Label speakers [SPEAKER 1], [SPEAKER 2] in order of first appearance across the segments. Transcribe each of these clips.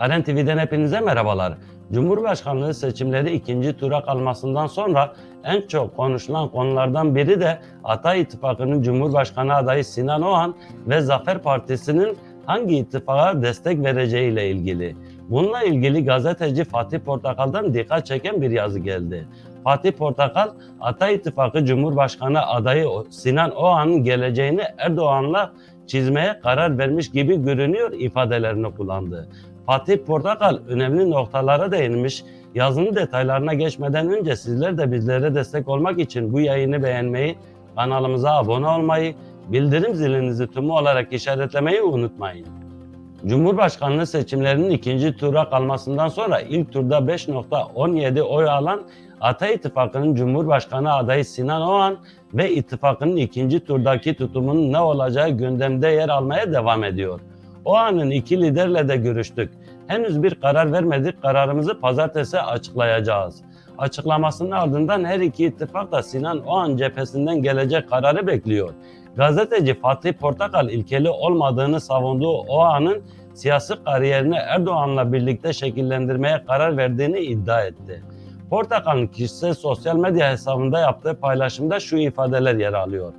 [SPEAKER 1] Aren TV'den hepinize merhabalar. Cumhurbaşkanlığı seçimleri ikinci tura kalmasından sonra en çok konuşulan konulardan biri de Ata İttifakı'nın Cumhurbaşkanı adayı Sinan Oğan ve Zafer Partisi'nin hangi ittifaka destek vereceğiyle ilgili. Bununla ilgili gazeteci Fatih Portakal'dan dikkat çeken bir yazı geldi. Fatih Portakal, Ata İttifakı Cumhurbaşkanı adayı Sinan Oğan'ın geleceğini Erdoğan'la çizmeye karar vermiş gibi görünüyor ifadelerini kullandı. Fatih Portakal önemli noktalara değinmiş. Yazının detaylarına geçmeden önce sizler de bizlere destek olmak için bu yayını beğenmeyi, kanalımıza abone olmayı, bildirim zilinizi tümü olarak işaretlemeyi unutmayın. Cumhurbaşkanlığı seçimlerinin ikinci tura kalmasından sonra ilk turda 5.17 oy alan Ata İttifakı'nın Cumhurbaşkanı adayı Sinan Oğan ve ittifakının ikinci turdaki tutumunun ne olacağı gündemde yer almaya devam ediyor. Oğan'ın iki liderle de görüştük. Henüz bir karar vermedik. Kararımızı pazartesi açıklayacağız. Açıklamasının ardından her iki ittifak da Sinan Oğan cephesinden gelecek kararı bekliyor. Gazeteci Fatih Portakal ilkeli olmadığını savunduğu Oğan'ın siyasi kariyerini Erdoğan'la birlikte şekillendirmeye karar verdiğini iddia etti. Portakal'ın kişisel sosyal medya hesabında yaptığı paylaşımda şu ifadeler yer alıyor.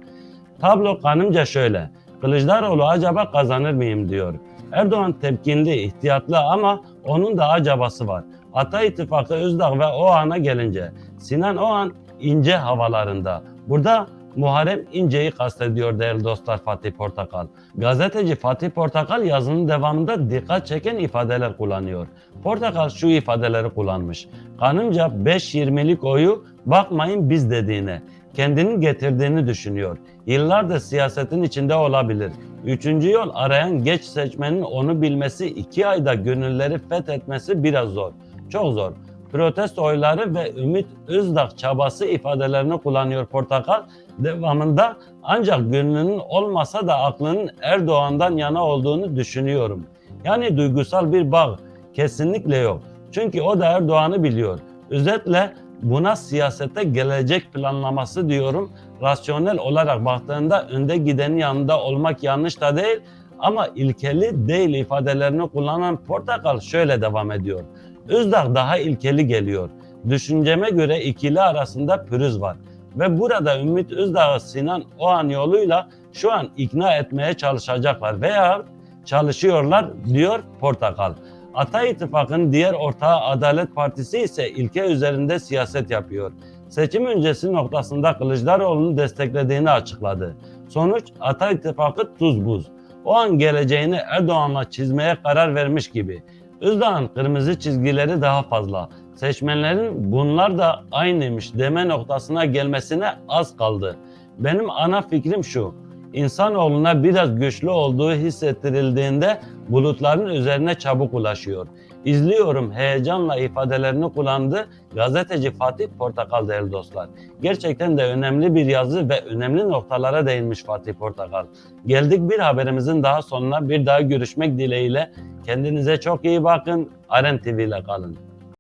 [SPEAKER 1] Tablo kanımca şöyle. Kılıçdaroğlu acaba kazanır mıyım diyor. Erdoğan temkinli, ihtiyatlı ama onun da acabası var. Ata İttifakı Özdağ ve Oğan'a gelince Sinan Oğan ince havalarında. Burada Muharrem İnce'yi kastediyor değerli dostlar Fatih Portakal. Gazeteci Fatih Portakal yazının devamında dikkat çeken ifadeler kullanıyor. Portakal şu ifadeleri kullanmış. Kanımca 5-20'lik oyu bakmayın biz dediğine kendinin getirdiğini düşünüyor. Yıllardır siyasetin içinde olabilir. Üçüncü yol arayan geç seçmenin onu bilmesi, iki ayda gönülleri fethetmesi biraz zor. Çok zor. Protesto oyları ve Ümit Özdağ çabası ifadelerini kullanıyor Portakal. Devamında ancak gönlünün olmasa da aklının Erdoğan'dan yana olduğunu düşünüyorum. Yani duygusal bir bağ kesinlikle yok. Çünkü o da Erdoğan'ı biliyor. Özetle buna siyasete gelecek planlaması diyorum. Rasyonel olarak baktığında önde gidenin yanında olmak yanlış da değil ama ilkeli değil ifadelerini kullanan Portakal şöyle devam ediyor. Özdağ daha ilkeli geliyor. Düşünceme göre ikili arasında pürüz var. Ve burada Ümit Özdağ'ı Sinan Oğan yoluyla şu an ikna etmeye çalışacaklar veya çalışıyorlar diyor Portakal. Ata İttifakı'nın diğer ortağı Adalet Partisi ise ilke üzerinde siyaset yapıyor. Seçim öncesi noktasında Kılıçdaroğlu'nu desteklediğini açıkladı. Sonuç Ata İttifakı tuz buz. O an geleceğini Erdoğan'la çizmeye karar vermiş gibi. Özdağ'ın kırmızı çizgileri daha fazla. Seçmenlerin bunlar da aynıymış deme noktasına gelmesine az kaldı. Benim ana fikrim şu. İnsanoğluna biraz güçlü olduğu hissettirildiğinde bulutların üzerine çabuk ulaşıyor. İzliyorum heyecanla ifadelerini kullandı gazeteci Fatih Portakal değerli dostlar. Gerçekten de önemli bir yazı ve önemli noktalara değinmiş Fatih Portakal. Geldik bir haberimizin daha sonuna bir daha görüşmek dileğiyle. Kendinize çok iyi bakın. Aren TV ile kalın.